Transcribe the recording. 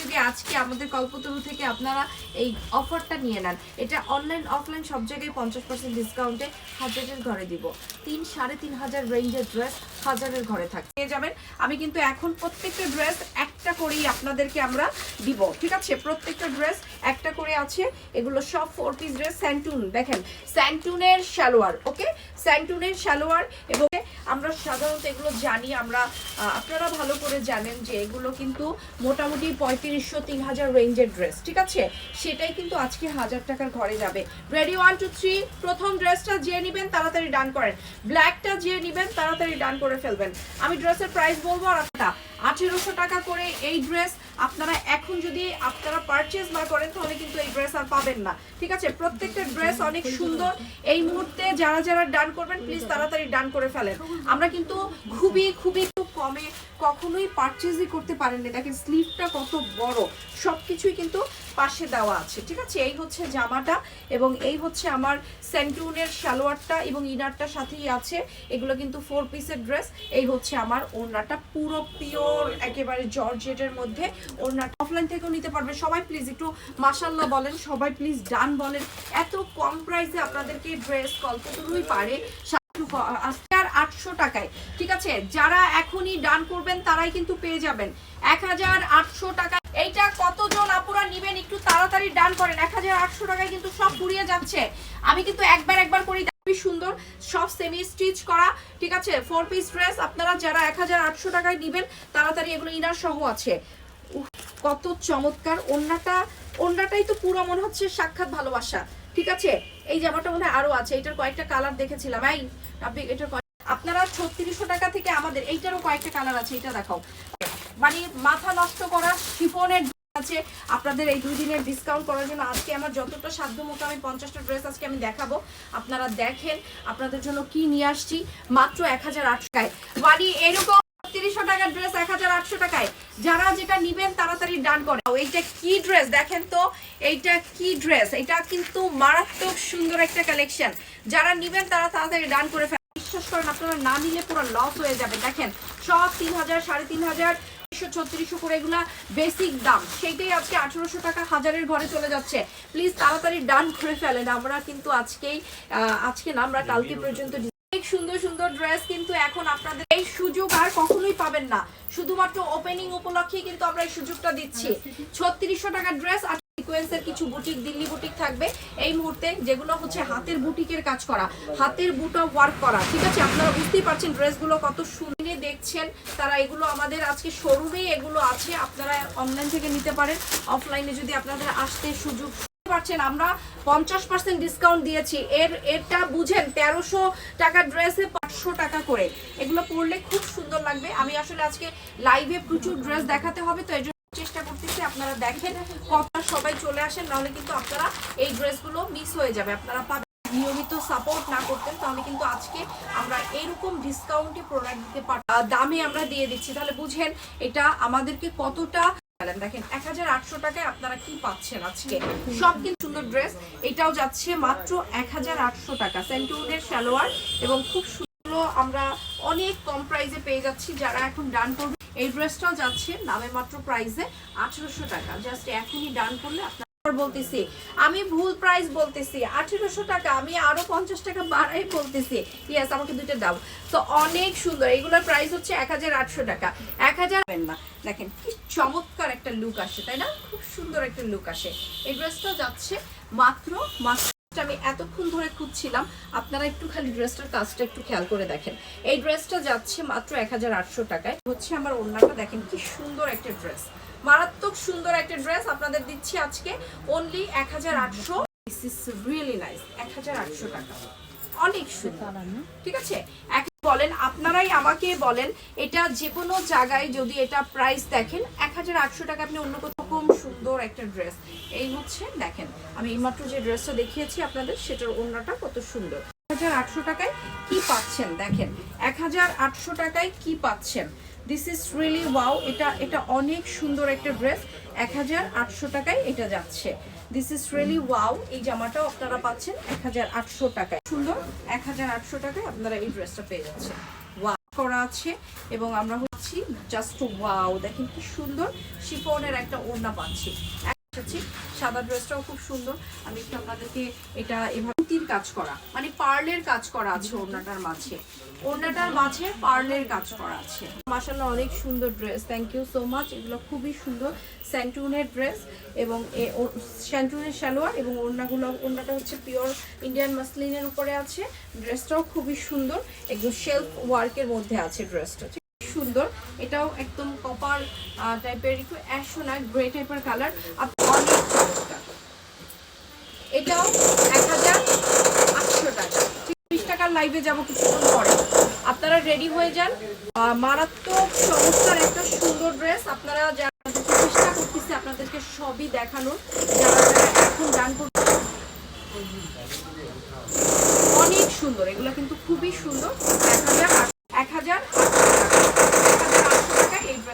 যদি আজকে আমাদের কল্পতরু থেকে আপনারা এই অফারটা নিয়ে নেন, এটা অনলাইন অফলাইন সব জায়গায় পঞ্চাশ পার্সেন্ট ডিসকাউন্টে হাজারের ঘরে দিব। তিন, সাড়ে তিন হাজার রেঞ্জের ড্রেস হাজারের ঘরে থাকে পেয়ে যাবেন। আমি কিন্তু এখন প্রত্যেকটা ড্রেস একটা করেই আপনাদেরকে আমরা দিব, ঠিক আছে? প্রত্যেকটা ড্রেস একটা করে আছে। এগুলো সব ফোর পিস ড্রেস স্যান্টুন দেখেন স্যান্টুনের সালোয়ার ওকে স্যান্টুনের সালোয়ার এবং আমরা সাধারণত এগুলো জানি, আমরা আপনারা ভালো করে জানেন যে এগুলো কিন্তু মোটামুটি পঁয়ত্রিশশো, তিন হাজার রেঞ্জের ড্রেস ঠিক আছে? সেটাই কিন্তু আজকে হাজার টাকার ঘরে যাবে। রেডি ওয়ান টু থ্রি প্রথম ড্রেসটা যে নেবেন, তাড়াতাড়ি ডান করেন। ব্ল্যাকটা যে নেবেন, তাড়াতাড়ি ডান করে ফেলবেন। আমি ড্রেসের প্রাইস বলব আর আঠেরোশো টাকা করে এই ড্রেস আপনারা এখন যদি আপনারা পারচেজ না করেন, তাহলে কিন্তু এই ড্রেস আর পাবেন না। ঠিক আছে? প্রত্যেকটা ড্রেস অনেক সুন্দর। এই মুহূর্তে যারা যারা ডান করবেন প্লিজ তাড়াতাড়ি ডান করে ফেলেন। আমরা কিন্তু খুবই খুবই খুব কমে কখনোই পারচেজই করতে পারেননি। দেখেন স্লিভটা কত বড়। সব কিছুই কিন্তু পাশে দেওয়া আছে, ঠিক আছে? এই হচ্ছে জামাটা এবং এই হচ্ছে আমার সেন্টুনের সালোয়ারটা এবং ইনারটা সাথেই আছে। এগুলো কিন্তু ফোর পিসের ড্রেস এই হচ্ছে আমার ওড়নাটা পুরো পিওর একেবারে জর্জেটের মধ্যে ওড়নাটা। অফলাইন থেকেও নিতে পারবে। সবাই প্লিজ একটু মাসাল্লাহ বলেন, সবাই প্লিজ ডান বলেন। এত কম প্রাইসে আপনাদেরকে ড্রেস কল্পতরুই পারে? আজকে আটশো টাকায়। ঠিক আছে? যারা এখনই ডান করবেন, তারাই কিন্তু পেয়ে যাবেন। এক হাজার আটশো টাকা এইটা কতজন আপুরা নিবেন? একটু তাড়াতাড়ি ডান করেন। এক হাজার আটশো টাকায় কিন্তু সব পুড়িয়ে যাচ্ছে। আমি কিন্তু একবার একবার করি, খুবই সুন্দর। সব সেমি স্টিচ করা, ঠিক আছে? ফোর পিস ড্রেস আপনারা যারা এক হাজার আটশো টাকায় নিবেন, তাড়াতাড়ি এগুলো ইনার সহ আছে। কত চমৎকার। ওন্নাটা ওন্নাটাই তো পুরো মনে হচ্ছে সাক্ষাৎ ভালোবাসা। ঠিক আছে? এই জামাটা মনে হয় আরও আছে। এটার কয়েকটা কালার দেখেছিলাম। এই এটার আপনারা ছত্রিশশো টাকা থেকে আমাদের, এইটারও কয়েকটা কালার আছে, এটা দেখাও। মানে মাথা নষ্ট করা, শিফনের আছে, আপনাদের এই দুই দিনের ডিসকাউন্ট করার জন্য আজকে আমার যতটা সাধ্য মতো আমি পঞ্চাশটা ড্রেস আজকে আমি দেখাবো। আপনারা দেখেন, আপনাদের জন্য কি নিয়ে আসছি, মাত্র এক হাজার আটশো টাকায়। মানে এরকম তিরিশশো টাকার ড্রেস এক হাজার আটশো টাকায়, যারা যেটা নিবেন তাড়াতাড়ি ডান করে। এইটা কি ড্রেস দেখেন তো, এইটা কি ড্রেস এটা কিন্তু মারাত্মক সুন্দর একটা কালেকশন যারা নিবেন তারা তাড়াতাড়ি ডান করে বিশ্বাস করেন আপনারা না নিলে পুরো লস হয়ে যাবে। দেখেন সব তিন হাজার সাড়ে তিন হাজার ছত্রিশশো করে এগুলা বেসিক দাম। সেইটাই আজকে আঠেরোশো টাকা হাজারের ঘরে চলে যাচ্ছে। প্লিজ তাড়াতাড়ি ডান করে ফেলেন। আমরা কিন্তু আজকেই আজকে না আমরা কালকে পর্যন্ত অনেক সুন্দর সুন্দর ড্রেস কিন্তু এখন আপনাদের এই সুযোগ আর কখনোই পাবেন না। শুধুমাত্র ওপেনিং উপলক্ষে কিন্তু আমরা এই সুযোগটা দিচ্ছি। ছত্রিশশো টাকার ড্রেস সিকোয়েন্সের কিছু বুটিক দিল্লি বুটিক থাকবে। এই মুহূর্তে যেগুলো হচ্ছে হাতের বুটিকের কাজ করা, হাতের বুটা ওয়ার্ক করা, ঠিক আছে? আপনারা বুঝতেই পারছেন ড্রেসগুলো কত সুন্দর দেখছেন। তারা এগুলো আমাদের আজকে শোরুমেই এগুলো আছে, আপনারা অনলাইন থেকে নিতে পারেন। অফলাইনে যদি আপনাদের আসতে সুযোগ পারছেন, আমরা পঞ্চাশ পার্সেন্ট ডিসকাউন্ট দিয়েছি। এর এটা বুঝেন, তেরোশো টাকা ড্রেসে পাঁচশো টাকা করে। এগুলো পরলে খুব সুন্দর লাগবে। আমি আসলে আজকে লাইভে প্রচুর ড্রেস দেখাতে হবে, তো করতেছি আপনারা দেখেন কতটা সবাই চলে আসেন, নাহলে কিন্তু আপনারা এই ড্রেসগুলো মিস হয়ে যাবে। আপনারা পাবেন নিয়মিত সাপোর্ট না করতেন, তাহলে কিন্তু আজকে আমরা এরকম ডিসকাউন্টে প্রোডাক্ট দিতে পার দামে আমরা দিয়ে দিচ্ছি। তাহলে বুঝেন এটা আমাদেরকে কতটা দেখেন, এক হাজার আটশো টাকায় আপনারা কি পাচ্ছেন আজকে? সব কিন্তু সুন্দর ড্রেস এটাও যাচ্ছে মাত্র এক হাজার আটশো টাকা। সেন্টুনের সালোয়ার এবং খুব সুন্দর আমরা অনেক কম প্রাইসে পেয়ে যাচ্ছি, যারা এখন ডান করবে। এই ড্রেসটাও যাচ্ছে নামে মাত্র প্রাইসে আঠেরোশো টাকা। জাস্ট এখনই ডান করলে আপনার বলতেছি, আমি ভুল প্রাইস বলতেছি, আঠেরোশো টাকা, আমি আরও পঞ্চাশ টাকা বাড়াই বলতেছি। ইয়েস আমাকে দুইটা দাও। তো অনেক সুন্দর, এগুলোর প্রাইস হচ্ছে এক হাজার আটশো টাকা। এক হাজার না দেখেন কি চমৎকার একটা লুক আসে তাই না? খুব সুন্দর একটা লুক আসে। এই ড্রেসটা যাচ্ছে মাত্র মাত্র আমি এতক্ষণ ধরে খুঁজছিলাম, আপনারা একটু খালি ড্রেসটার কাজটা একটু খেয়াল করে দেখেন। এই ড্রেসটা যাচ্ছে মাত্র এক হাজার আটশো টাকায়। হচ্ছে আমার ওড়নাটা, দেখেন কি সুন্দর একটা ড্রেস মারাত্মক সুন্দর একটা ড্রেস আপনাদের দিচ্ছি আজকে। অনলি এক হাজার আটশো। দিস ইজ রিয়েলি নাইস এক হাজার আটশো টাকা। অনেক সুন্দর। ঠিক আছে? এক বলেন, আপনারাই আমাকে বলেন, এটা যে কোনো জায়গায় যদি এটা প্রাইস দেখেন, এক হাজার আটশো টাকা আপনি অন্য কম সুন্দর একটা ড্রেস এই হচ্ছে, দেখেন, আমি এইমাত্র যে ড্রেসটা দেখিয়েছি আপনাদের, সেটার অন্যটা কত সুন্দর। হাজার আটশো টাকায় কি পাচ্ছেন, দেখেন, এক হাজার আটশো টাকায় কি পাচ্ছেন? দিস ইজ রিয়েলি ওয়াও এটা এটা অনেক সুন্দর একটা ড্রেস এক হাজার আটশো টাকায় এটা যাচ্ছে। দিস ইজ রিয়েলি ওয়াও এই জামাটাও আপনারা পাচ্ছেন এক হাজার আটশো টাকায়। সুন্দর, এক হাজার আটশো টাকায় আপনারা এই ড্রেসটা পেয়ে যাচ্ছেন। ওয়াও করা আছে, এবং আমরা হচ্ছি জাস্ট ওয়াও দেখেন কি সুন্দর শিফনের একটা ওড়না পাচ্ছি। এসেছি সাদা ড্রেসটাও খুব সুন্দর। আমি একটু আপনাদেরকে এটা এভাবে কাজ করা মানে পার্লের কাজ করা আছে ওড়নাটার মাঝে। ওড়নাটার মাঝে পার্লের কাজ করা আছে। মাসাল্লাহ অনেক সুন্দর dress thank you so much এগুলো খুবই সুন্দর স্যান্টুনের ড্রেস এবং স্যান্টুনের সালোয়ার এবং ওড়নাগুলো, ওড়নাটা হচ্ছে পিওর ইন্ডিয়ান মাসলিনের উপরে আছে। ড্রেসটাও খুবই সুন্দর, একদম শেলফ ওয়ার্কের মধ্যে আছে ড্রেসটা সুন্দর। এটাও একদম কপার টাইপের একটু অ্যাশো না গ্রে টাইপের কালার অনেক এটাও এক হাজার আটশো টাকা। তিরিশ টাকার লাইভে যাব কিছুক্ষণ পরে। আপনারা রেডি হয়ে যান। মারাত্মক চমৎকার একটা সুন্দর ড্রেস আপনারা যারা চেষ্টা করতেছে আপনাদেরকে সবই দেখানোর, যারা যারা এখন করতে অনেক সুন্দর। এগুলো কিন্তু খুবই সুন্দর। এক হাজার এক হাজার